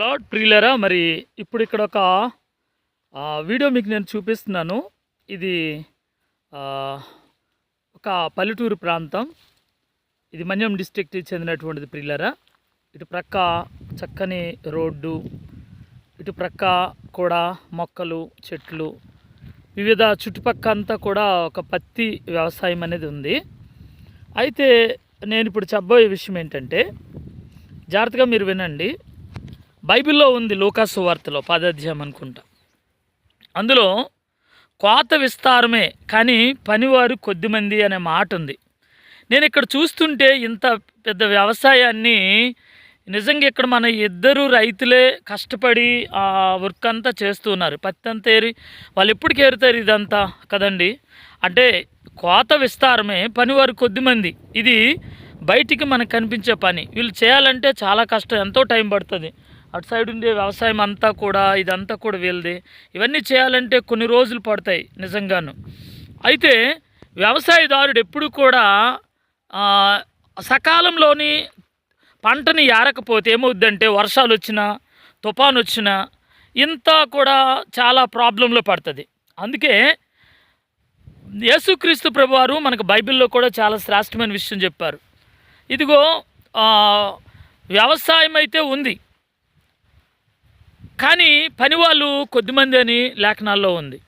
Lord ప్రియులరా మరి ఇప్పుడు ఇక్కడ ఒక వీడియో మీకు నేను చూపిస్తున్నాను. ఇది ఒక పల్లెటూరు ప్రాంతం. ఇది మన్యం డిస్ట్రిక్ట్ చెందినటువంటిది ప్రియులరా ఇటు ప్రక్క చక్కని రోడ్డు ఇటు ప్రక్క కూడా మొక్కలు చెట్లు వివిధ చుట్టుపక్క అంతా కూడా ఒక పత్తి వ్యవసాయం అనేది ఉంది. అయితే నేను ఇప్పుడు చెప్పబోయే విషయం ఏంటంటే జాగ్రత్తగా మీరు వినండి. బైబిల్లో ఉంది లూకాసు వార్తలో పాదాధ్యాయం అనుకుంటా. అందులో కోత విస్తారమే కానీ పనివారు కొద్దిమంది అనే మాట ఉంది. నేను ఇక్కడ చూస్తుంటే ఇంత పెద్ద వ్యవసాయాన్ని నిజంగా ఇక్కడ మన ఇద్దరు రైతులే కష్టపడి ఆ వర్క్ అంతా చేస్తున్నారు పత్తి అంతా ఏరి వాళ్ళు ఎప్పటికి ఏరుతారు ఇదంతా కదండి? అంటే కోత విస్తారమే పనివారు కొద్దిమంది. ఇది బయటికి మనకు కనిపించే పని. వీళ్ళు చేయాలంటే చాలా కష్టం ఎంతో టైం పడుతుంది. అటు సైడ్ ఉండే వ్యవసాయం అంతా కూడా ఇదంతా కూడా వీళ్ళది. ఇవన్నీ చేయాలంటే కొన్ని రోజులు పడతాయి నిజంగాను. అయితే వ్యవసాయదారుడు ఎప్పుడు కూడా సకాలంలోని పంటని ఏరకపోతే ఏమవుద్దంటే వర్షాలు వచ్చినా తుఫాన్ వచ్చినా ఇంత కూడా చాలా ప్రాబ్లంలో పడుతుంది. అందుకే యేసుక్రీస్తు ప్రభువారు మనకు బైబిల్లో కూడా చాలా శ్రేష్టమైన విషయం చెప్పారు. ఇదిగో వ్యవసాయం అయితే ఉంది. కానీ పనివాళ్ళు కొద్దిమంది అని లేఖనాల్లో ఉంది.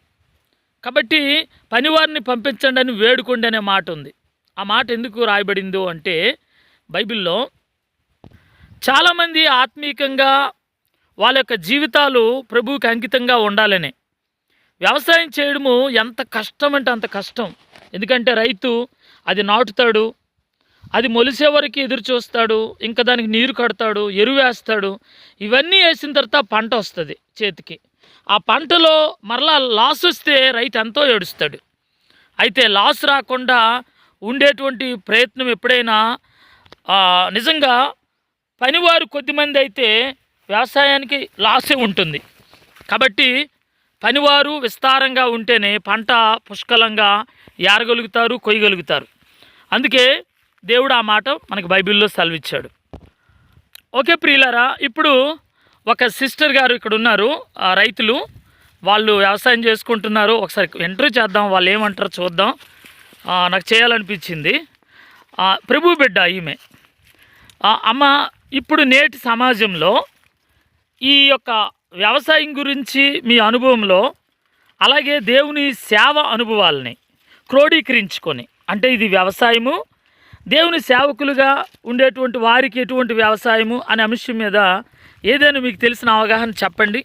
కాబట్టి పనివారిని పంపించండి అని వేడుకోండి అనే మాట ఉంది. ఆ మాట ఎందుకు రాయబడిందో అంటే బైబిల్లో చాలామంది ఆత్మీయంగా వాళ్ళ యొక్క జీవితాలు ప్రభువుకి అంకితంగా ఉండాలని. వ్యవసాయం చేయడము ఎంత కష్టం అంటే అంత కష్టం. ఎందుకంటే రైతు అది నాటుతాడు అది మొలిసే వరకు ఎదురు చూస్తాడు ఇంకా దానికి నీరు కడతాడు ఎరువు వేస్తాడు. ఇవన్నీ వేసిన తర్వాత పంట వస్తుంది చేతికి. ఆ పంటలో మరలా లాస్ వస్తే రైతు ఎంతో ఏడుస్తాడు. అయితే లాస్ రాకుండా ఉండేటువంటి ప్రయత్నం ఎప్పుడైనా నిజంగా పనివారు కొద్దిమంది అయితే వ్యవసాయానికి లాసే ఉంటుంది. కాబట్టి పనివారు విస్తారంగా ఉంటేనే పంట పుష్కలంగా ఏరగలుగుతారు కొయ్యగలుగుతారు. అందుకే దేవుడు ఆ మాట మనకి బైబిల్లో సెలవిచ్చాడు. ఓకే ప్రియులరా ఇప్పుడు ఒక సిస్టర్ గారు ఇక్కడ ఉన్నారు. ఆ రైతులు వాళ్ళు వ్యవసాయం చేసుకుంటున్నారు. ఒకసారి ఇంటర్వ్యూ చేద్దాం వాళ్ళు ఏమంటారు చూద్దాం. నాకు చేయాలనిపించింది. ప్రభు బిడ్డ ఈమె. అమ్మ ఇప్పుడు నేటి సమాజంలో ఈ యొక్క వ్యవసాయం గురించి మీ అనుభవంలో అలాగే దేవుని సేవ అనుభవాలని క్రోడీకరించుకొని అంటే ఇది వ్యవసాయము దేవుని సేవకులుగా ఉండేటువంటి వారికి ఎటువంటి వ్యవసాయము అనే అంశం మీద ఏదైనా మీకు తెలిసిన అవగాహన చెప్పండి.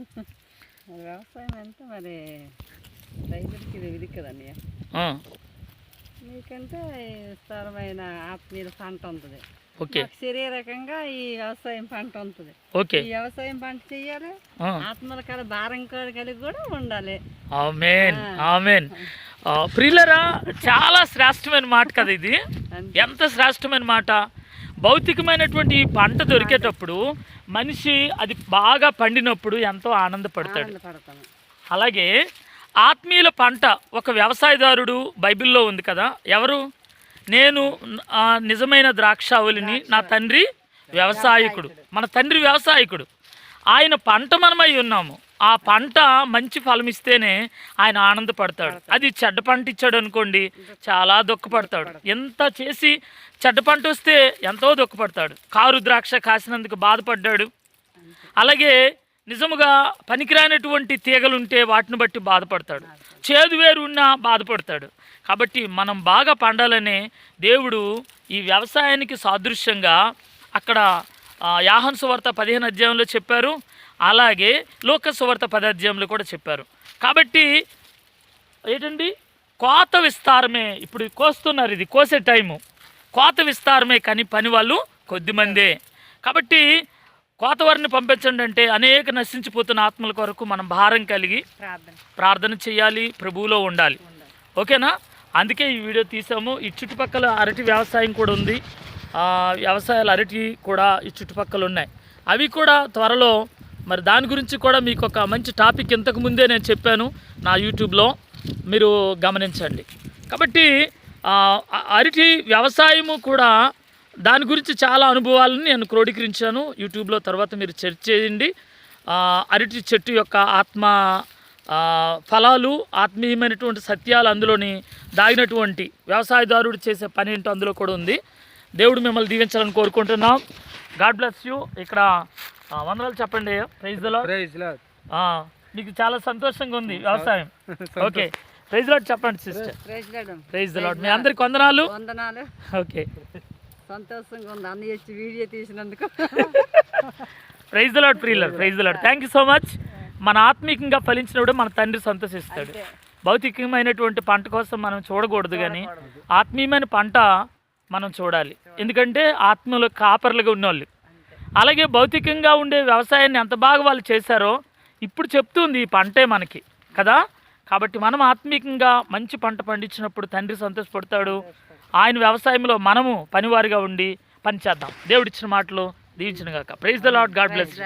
వ్యవసాయం అంటే మరి రైతులకి ఇది కదండి. మీకంటే విస్తారమైన ఆత్మీయ పంట ఉంటుంది. ఓకే. శరీరకంగా ఈ వ్యవసాయం పంట ఉంటుంది. ఓకే. ఈ వ్యవసాయం పంట చేయాలి. ఆత్మల కల భారం కలిగి కూడా ఉండాలి. ఆమేన్. ఆమేన్. ప్రియులరా చాలా శ్రేష్టమైన మాట కదా ఇది. ఎంత శ్రేష్టమైన మాట? భౌతికమైనటువంటి పంట దొరికేటప్పుడు మనిషి అది బాగా పండినప్పుడు ఎంతో ఆనందపడతాడు. అలాగే ఆత్మీయుల పంట ఒక వ్యవసాయదారుడు బైబిల్లో ఉంది కదా ఎవరు? నేను నిజమైన ద్రాక్షావళిని నా తండ్రి వ్యవసాయకుడు. మన తండ్రి వ్యవసాయకుడు. ఆయన పంట మనమై ఉన్నాము. ఆ పంట మంచి ఫలం ఇస్తేనే ఆయన ఆనందపడతాడు. అది చెడ్డ పంట ఇచ్చాడు అనుకోండి చాలా దుఃఖపడతాడు. ఎంత చేసి చెడ్డ పంట వస్తే ఎంతో దుఃఖపడతాడు. కారు ద్రాక్ష కాసినందుకు బాధపడ్డాడు. అలాగే నిజముగా పనికిరానటువంటి తీగలుంటే వాటిని బట్టి బాధపడతాడు. చేదు వేరు ఉన్నా బాధపడతాడు. కాబట్టి మనం బాగా పండాలనే దేవుడు ఈ వ్యవసాయానికి సాదృశ్యంగా అక్కడ ఆ, యాహన్ సువార్త పదిహేను అధ్యాయంలో చెప్పారు. అలాగే లోక సువార్త పది అధ్యాయంలో కూడా చెప్పారు. కాబట్టి ఏంటండి? కోత విస్తారమే. ఇప్పుడు కోస్తున్నారు ఇది కోసే టైము. కోత విస్తారమే కానీ పని వాళ్ళు కొద్దిమందే. కాబట్టి కోత వారిని పంపించండి అంటే అనేక నశించిపోతున్న ఆత్మల కొరకు మనం భారం కలిగి ప్రార్థన. ప్రార్థన చేయాలి ప్రభువులో ఉండాలి. ఓకేనా? అందుకే ఈ వీడియో తీసాము. ఈ చుట్టుపక్కల అరటి వ్యవసాయం కూడా ఉంది. వ్యవసాయాలు అరటి కూడా ఈ చుట్టుపక్కల ఉన్నాయి. అవి కూడా త్వరలో మరి దాని గురించి కూడా మీకు ఒక మంచి టాపిక్ ఇంతకు ముందే నేను చెప్పాను నా యూట్యూబ్లో. మీరు గమనించండి. కాబట్టి అరటి వ్యవసాయము కూడా దాని గురించి చాలా అనుభవాలను నేను క్రోడీకరించాను. యూట్యూబ్లో తర్వాత మీరు సెర్చ్ చేయండి. అరటి చెట్టు యొక్క ఆత్మ ఫలాలు ఆత్మీయమైనటువంటి సత్యాలు అందులోని దాగినటువంటి వ్యవసాయదారుడు చేసే పని ఏంటో అందులో కూడా ఉంది. దేవుడు మిమ్మల్ని దీవించాలని కోరుకుంటున్నాం. God bless you. ఇక్కడ వందనాలు చెప్పండి ప్రైజ్ ప్రైజ్ లార్డ్. మీకు చాలా సంతోషంగా ఉంది వ్యవసాయం ఓకే ప్రైజ్ లాడ్ చెప్పండి సిస్టర్. ప్రైజ్ లాడ్ మీ అందరికి వందనాలు. వందనాలు. ఓకే. సంతోషంగా ఉంది. అన్ని వచ్చి వీడియో తీసినందుకు. Praise lord ప్రియులర్. Praise Lord thank you so much మన ఆత్మీకంగా ఫలించినప్పుడు మన తండ్రి సంతోషిస్తాడు. భౌతికమైనటువంటి పంట కోసం మనం చూడకూడదు కానీ ఆత్మీయమైన పంట మనం చూడాలి. ఎందుకంటే ఆత్మలో కాపర్లుగా ఉన్నవాళ్ళు అలాగే భౌతికంగా ఉండే వ్యవసాయాన్ని ఎంత బాగా వాళ్ళు చేశారో ఇప్పుడు చెప్తుంది ఈ పంటే మనకి కదా? కాబట్టి మనం ఆత్మీకంగా మంచి పంట పండించినప్పుడు తండ్రి సంతోషపడతాడు. ఆయన వ్యవసాయంలో మనము పనివారిగా ఉండి పనిచేద్దాం దేవుడిచ్చిన మాటలు దీవించిన గాక. Praise the Lord God bless